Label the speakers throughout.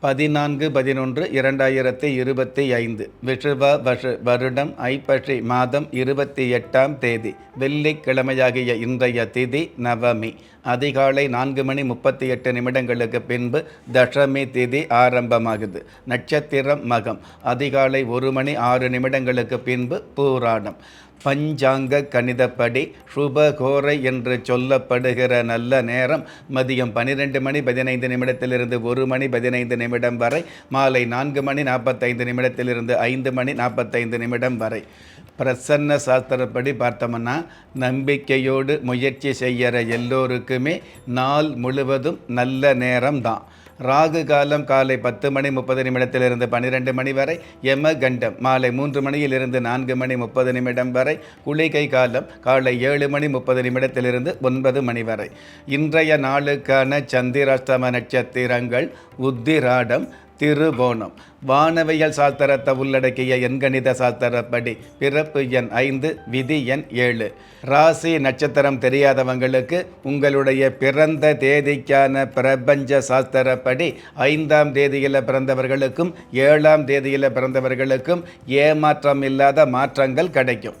Speaker 1: பதினான்கு பதினொன்று இரண்டாயிரத்தி இருபத்தி ஐந்து. விஷுவ வருஷ வருடம் ஐப்பசி மாதம் இருபத்தி எட்டாம் தேதி. வெள்ளிக்கிழமையாகிய இன்றைய திதி நவமி. அதிகாலை நான்கு மணி முப்பத்தி எட்டு நிமிடங்களுக்கு பின்பு தசமி திதி ஆரம்பமாகுது. நட்சத்திரம் மகம். அதிகாலை ஒரு மணி ஆறு நிமிடங்களுக்கு பின்பு பூராடம் பஞ்சாங்க கணிதப்படி சுபகோரை என்று சொல்லப்படுகிற நல்ல நேரம் மதியம் பன்னிரெண்டு மணி பதினைந்து நிமிடத்திலிருந்து ஒரு மணி பதினைந்து நிமிடம் வரை மாலை நான்கு மணி நாற்பத்தைந்து நிமிடத்திலிருந்து ஐந்து மணி நாற்பத்தைந்து நிமிடம் வரை. பிரசன்ன சாஸ்திரப்படி பார்த்தோம்னா நம்பிக்கையோடு முயற்சி செய்கிற எல்லோருக்குமே நாள் முழுவதும் நல்ல நேரம்தான். ராகு காலம் காலை பத்து மணி முப்பது நிமிடத்திலிருந்து பன்னிரெண்டு மணி வரை யம கண்டம் மாலை மூன்று மணியிலிருந்து நான்கு மணி முப்பது நிமிடம் வரை குளிகை காலம் காலை ஏழு மணி முப்பது நிமிடத்திலிருந்து ஒன்பது மணி வரை. இன்றைய நாளுக்கான சந்திராஷ்டம நட்சத்திரங்கள் உத்திராடம் திருவோணம் வானவியல் சாஸ்திரத்தை உள்ளடக்கிய எண்கணித சாஸ்திரப்படி பிறப்பு எண் ஐந்து விதி எண் ஏழு. ராசி நட்சத்திரம் தெரியாதவங்களுக்கு உங்களுடைய பிறந்த தேதிக்கான பிரபஞ்ச சாஸ்திரப்படி ஐந்தாம் தேதியில் பிறந்தவர்களுக்கும் ஏழாம் தேதியில் பிறந்தவர்களுக்கும் ஏமாற்றம் இல்லாத மாற்றங்கள் கிடைக்கும்.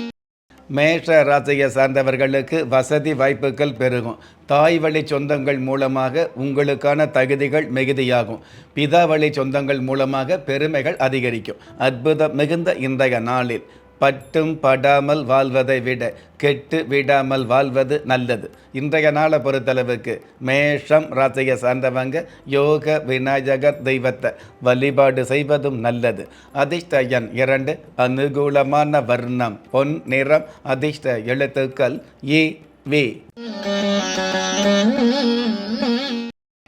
Speaker 1: மேஷ ராசியை சார்ந்தவர்களுக்கு வசதி வாய்ப்புகள் பெருகும். தாய் வழி சொந்தங்கள் மூலமாக உங்களுக்கான தகுதிகள் மிகுதியாகும். பிதா வழி சொந்தங்கள் மூலமாக பெருமைகள் அதிகரிக்கும். அற்புதம் மிகுந்த இன்றைய நாளில். பட்டும் படாமல் வாழ்வதை விட கெட்டு விடாமல் வாழ்வது நல்லது. இன்றைய நாளை பொறுத்தளவுக்கு மேஷம் ராசியை சார்ந்தவங்க யோக விநாயகர் தெய்வத்தை வழிபாடு செய்வதும் நல்லது. அதிர்ஷ்ட எண் இரண்டு அனுகூலமான வர்ணம். பொன் நிறம் அதிர்ஷ்ட எழுத்துக்கள் இ வி.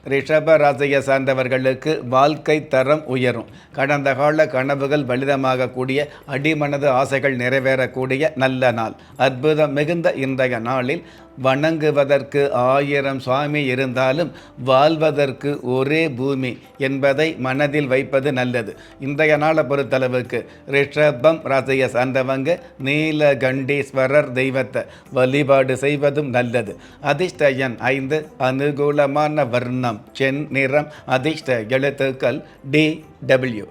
Speaker 1: ரிஷப ராசியை சார்ந்தவர்களுக்கு வாழ்க்கை தரம் உயரும். கடந்த கால கனவுகள் பலிதமாகக்கூடிய அடிமனது ஆசைகள் நிறைவேறக்கூடிய நல்ல நாள். அற்புதம் மிகுந்த இன்றைய நாளில் வணங்குவதற்கு ஆயிரம் சுவாமி இருந்தாலும் வாழ்வதற்கு ஒரே பூமி என்பதை மனதில் வைப்பது நல்லது. இன்றைய நாளை பொறுத்தளவுக்கு ரிஷபம் ராசியை சார்ந்தவங்க நீலகண்டீஸ்வரர் தெய்வத்தை வழிபாடு செய்வதும் நல்லது. அதிர்ஷ்ட எண் ஐந்து அனுகூலமான வர்ணம் சென் நிறம் அதிர்ஷ்ட எழுத்துக்கள் டி டபிள்யூ.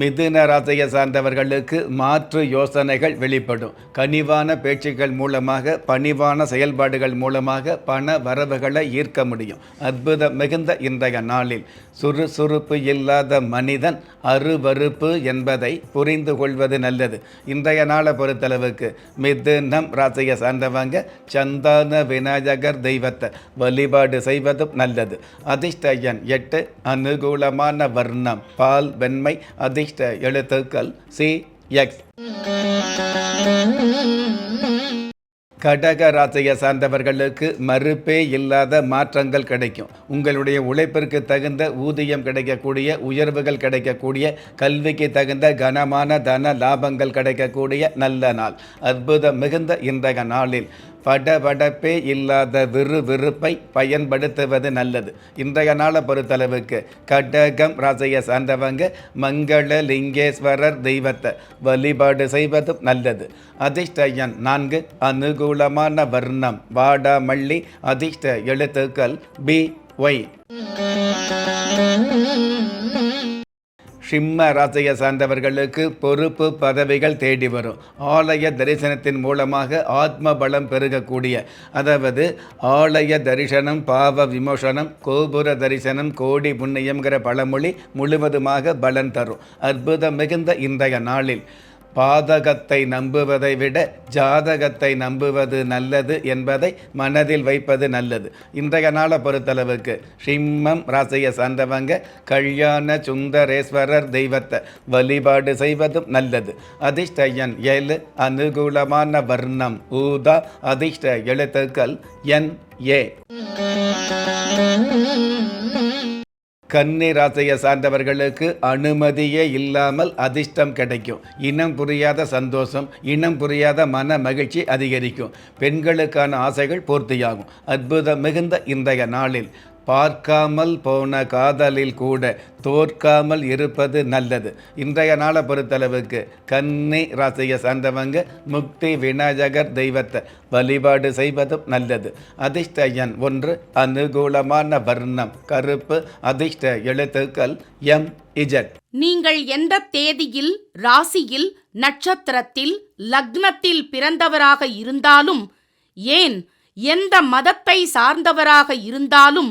Speaker 1: மிதுன ராசியை சார்ந்தவர்களுக்கு மாற்று யோசனைகள் வெளிப்படும். கனிவான பேச்சுக்கள் மூலமாக பணிவான செயல்பாடுகள் மூலமாக பண வரவுகளை ஈர்க்க முடியும். அற்புதம் மிகுந்த இன்றைய நாளில். சுறுசுறுப்பு இல்லாத மனிதன் அருவறுப்பு என்பதை புரிந்து கொள்வது நல்லது. இன்றைய நாளை பொறுத்தளவுக்கு மிதுனம் ராசியை சார்ந்தவங்க சந்தான விநாயகர் தெய்வத்தை வழிபாடு செய்வதும் நல்லது. அதிர்ஷ்ட எண் எட்டு அனுகூலமான வர்ணம் பால் வெண்மை அதிர்ஷ்ட எழுத்துக்கள் சி எக்ஸ். கடக ராசியை சார்ந்தவர்களுக்கு மறுப்பே இல்லாத மாற்றங்கள் கிடைக்கும். உங்களுடைய உழைப்பிற்கு தகுந்த ஊதியம் கிடைக்கக்கூடிய உயர்வுகள் கிடைக்கக்கூடிய கல்விக்கு தகுந்த கனமான தன லாபங்கள் கிடைக்கக்கூடிய நல்ல நாள். அற்புதம் மிகுந்த இன்றைய நாளில். படபடப்பே இல்லாத விறு விறுப்பை பயன்படுத்துவது நல்லது. இன்றைய நாளை பொறுத்தளவுக்கு கடகம் ராசியை சார்ந்தவங்க மங்கள லிங்கேஸ்வரர் தெய்வத்தை வழிபாடு செய்வதும் நல்லது. அதிர்ஷ்டயன் நான்கு அனுகூலமான வர்ணம் வாடாமல்லி அதிர்ஷ்ட எழுத்துக்கள் பி ஒய். சிம்ம ராசியை சார்ந்தவர்களுக்கு பொறுப்பு பதவிகள் தேடி வரும். ஆலய தரிசனத்தின் மூலமாக ஆத்ம பலம் பெருகக்கூடிய அதாவது ஆலய தரிசனம் பாவ விமோசனம் கோபுர தரிசனம் கோடி புண்ணியம்ங்கிற பழமொழி முழுவதுமாக பலன் தரும். அற்புதம் மிகுந்த இன்றைய நாளில். பாதகத்தை நம்புவதை விட ஜாதகத்தை நம்புவது நல்லது என்பதை மனதில் வைப்பது நல்லது. இன்றைய நாளை பொறுத்தளவுக்கு சிம்மம் ராசியை சார்ந்தவங்க கல்யாண சுந்தரேஸ்வரர் தெய்வத்தை வழிபாடு செய்வதும் நல்லது. அதிர்ஷ்டயன் ஏழு அனுகூலமான வர்ணம் ஊதா அதிர்ஷ்ட எழுத்துக்கள் என் ஏ. கன்னி ராசியை சார்ந்தவர்களுக்கு அனுமதியே இல்லாமல் அதிர்ஷ்டம் கிடைக்கும். இனம் புரியாத சந்தோஷம் இனம் புரியாத மன மகிழ்ச்சி அதிகரிக்கும். பெண்களுக்கான ஆசைகள் பூர்த்தியாகும். அற்புதம் மிகுந்த இன்றைய நாளில் பார்க்காமல் போன காதலில் கூட தோற்காமல் இருப்பது நல்லது. இன்றைய நாளை பொறுத்தளவுக்கு கன்னி ராசியை சார்ந்தவங்க முக்தி விநாயகர் தெய்வத்தை வழிபாடு செய்வதும் நல்லது. அதிர்ஷ்ட எண் ஒன்று அனுகூலமான வர்ணம் கருப்பு அதிர்ஷ்ட எழுத்துக்கள் எம் இஜட்
Speaker 2: நீங்கள் எந்த தேதியில் ராசியில் நட்சத்திரத்தில் லக்னத்தில் பிறந்தவராக இருந்தாலும் ஏன் எந்த மதத்தை சார்ந்தவராக இருந்தாலும்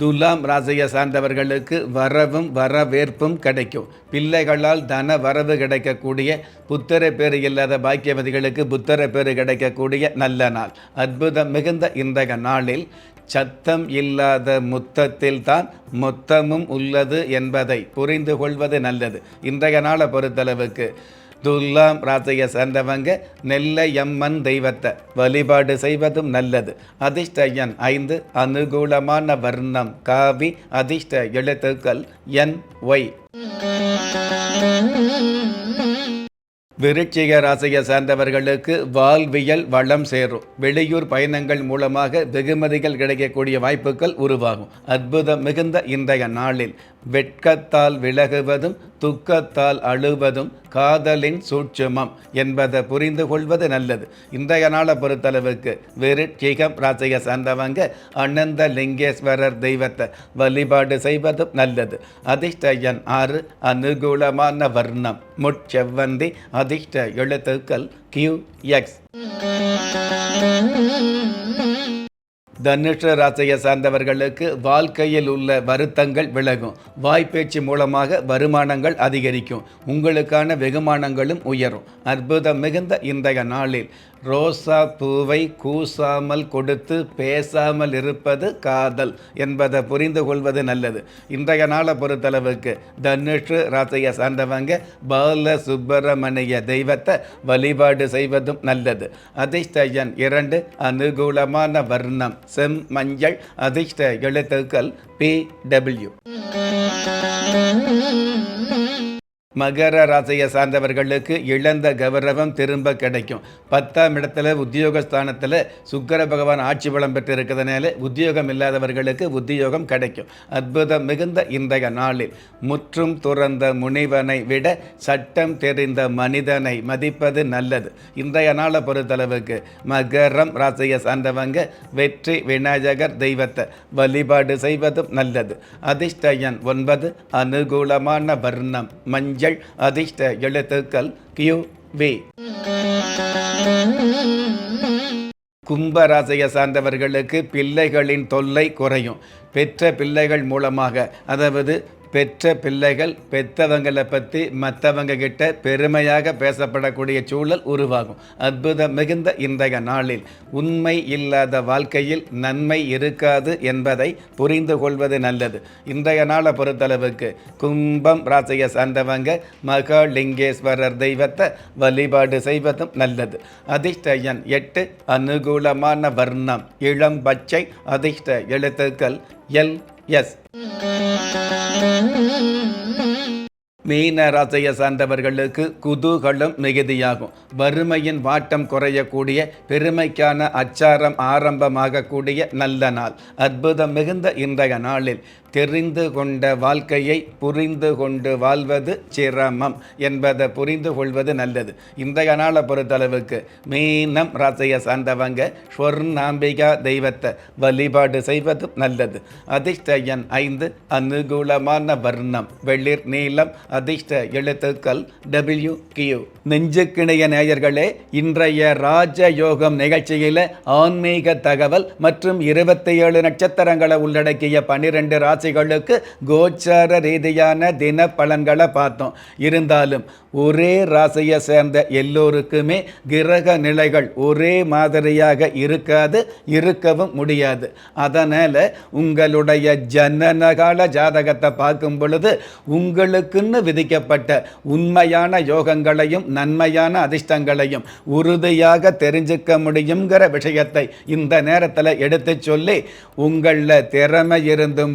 Speaker 1: துலாம் ராசியை சார்ந்தவர்களுக்கு வரவும் வரவேற்பும் கிடைக்கும். பிள்ளைகளால் தன வரவு கிடைக்கக்கூடிய புத்தர பேறு இல்லாத பாக்கியவதிகளுக்கு புத்தர பேறு கிடைக்கக்கூடிய நல்ல நாள். அற்புதம் மிகுந்த இன்றைய நாளில் சத்தம் இல்லாத முத்தத்தில் தான் மொத்தமும் உள்ளது என்பதை புரிந்து கொள்வது நல்லது. இன்றைய நாளை பொறுத்தளவுக்கு துலாம் ராசியை சேர்ந்தவங்க நெல்லையம்மன் தெய்வத்தை வழிபாடு செய்வதும் நல்லது. அதிர்ஷ்ட எண் ஐந்து அனுகூலமான வர்ணம். காவி அதிர்ஷ்ட எழுத்துக்கள் என் ஒய். விருச்சிக ராசியை சார்ந்தவர்களுக்கு வாழ்வியல் வளம் சேரும். வெளியூர் பயணங்கள் மூலமாக வெகுமதிகள் கிடைக்கக்கூடிய வாய்ப்புகள் உருவாகும். அற்புதம் மிகுந்த இன்றைய நாளில். வெட்கத்தால் விலகுவதும் துக்கத்தால் அழுவதும் காதலின் சூட்சுமம் என்பதை புரிந்து கொள்வது நல்லது. இன்றைய நாளை பொறுத்தளவுக்கு விருச்சிகம் ராசியை சார்ந்தவங்க அனந்த லிங்கேஸ்வரர் தெய்வத்தை வழிபாடு செய்வதும் நல்லது. அதிர்ஷ்டயன் ஆறு அனுகூலமான வர்ணம். முட்செவ்வந்தி அதிர்ஷ்ட எழுத்துக்கள் கியூ எக்ஸ் தனுஷ ராசியை சார்ந்தவர்களுக்கு வாழ்க்கையில் உள்ள வருத்தங்கள் விலகும். வாய்ப்பேச்சு மூலமாக வருமானங்கள் அதிகரிக்கும். உங்களுக்கான வெகுமானங்களும் உயரும். அற்புதம் மிகுந்த இன்றைய நாளில். ரோசா பூவை கூசாமல் கொடுத்து பேசாமல் இருப்பது காதல் என்பதை புரிந்து கொள்வது நல்லது. இன்றைய நாளை பொறுத்தளவுக்கு தனுஷு ராசையை சார்ந்தவங்க பால சுப்பிரமணிய தெய்வத்தை வழிபாடு செய்வதும் நல்லது. அதிர்ஷ்டயன் இரண்டு அனுகூலமான வர்ணம் செம் மஞ்சள் அதிர்ஷ்ட எழுத்துக்கள் பி டபிள்யூ. மகர ராசியை சார்ந்தவர்களுக்கு இழந்த கௌரவம் திரும்ப கிடைக்கும். பத்தாம் இடத்துல உத்தியோகஸ்தானத்தில் சுக்கர பகவான் ஆட்சி பலம் பெற்று இருக்கிறதுனால உத்தியோகம் இல்லாதவர்களுக்கு உத்தியோகம் கிடைக்கும். அற்புதம் மிகுந்த இன்றைய நாளில். முற்றும் துறந்த முனிவனை விட சட்டம் தெரிந்த மனிதனை மதிப்பது நல்லது. இன்றைய நாளை பொறுத்தளவுக்கு மகரம் ராசியை சார்ந்தவங்க வெற்றி விநாயகர் தெய்வத்தை வழிபாடு செய்வதும் நல்லது. அதிர்ஷ்டயன் ஒன்பது அனுகூலமான வர்ணம் மஞ்சள் அதிர்ஷ்ட எழுத்துக்கள் கியூ வி. கும்பராசியை சார்ந்தவர்களுக்கு பிள்ளைகளின் தொல்லை குறையும். பெற்ற பிள்ளைகள் மூலமாக அதாவது பெற்ற பிள்ளைகள் பெற்றவங்களை பற்றி மற்றவங்க கிட்ட பெருமையாக பேசப்படக்கூடிய சூழல் உருவாகும். அற்புதம் மிகுந்த இன்றைய நாளில் உண்மை இல்லாத வாழ்க்கையில் நன்மை இருக்காது என்பதை புரிந்து கொள்வது நல்லது. இன்றைய நாளை பொறுத்தளவுக்கு கும்பம் ராசியை சார்ந்தவங்க மகாலிங்கேஸ்வரர் தெய்வத்தை வழிபாடு செய்வதும் நல்லது. அதிர்ஷ்ட எண் எட்டு அனுகூலமான வர்ணம் இளம் பச்சை அதிர்ஷ்ட எழுத்துக்கள் எல் எஸ். மீன ராசியை சார்ந்தவர்களுக்கு குதூகலம் மிகுதியாகும். வறுமையின் வாட்டம் குறையக்கூடிய பெருமைக்கான அச்சாரம் ஆரம்பமாகக்கூடிய நல்ல நாள். அற்புதம் மிகுந்த இன்றைய நாளில் தெரிந்து கொண்ட வாழ்க்கையை புரிந்து கொண்டு வாழ்வது சிரமம் என்பதை புரிந்து கொள்வது நல்லது. இன்றைய நாளை பொறுத்தளவுக்கு மீனம் ராசியை சார்ந்தவங்க ஸ்வர்ணாம்பிகா தெய்வத்தை வழிபாடு செய்வதும் நல்லது. அதிர்ஷ்ட எண் ஐந்து அனுகூலமான வர்ணம் வெளிர் நீளம் அதிர்ஷ்ட எழுத்துக்கள் டபிள்யூ கியூ நெஞ்சுக்கிணைய நேயர்களே இன்றைய ராஜ யோகம் நிகழ்ச்சியில் ஆன்மீக தகவல் மற்றும் இருபத்தி ஏழு நட்சத்திரங்களை உள்ளடக்கிய பனிரெண்டு ராசிகளுக்கு கோச்சார ரீதியான தின பலன்களை பார்த்தோம். இருந்தாலும் ஒரே ராசியை சேர்ந்த எல்லோருக்குமே கிரக நிலைகள் ஒரே மாதிரியாக இருக்காது இருக்கவும் முடியாது. அதனால் உங்களுடைய ஜனனகால ஜாதகத்தை பார்க்கும் பொழுது உங்களுக்குன்னு விதிக்கப்பட்ட உண்மையான யோகங்களையும் நன்மையான அதிர்ஷ்டங்களையும் உறுதியாக தெரிஞ்சுக்க முடியுங்கிற விஷயத்தை இந்த நேரத்தில் எடுத்து சொல்லி உங்களில் திறமை இருந்தும்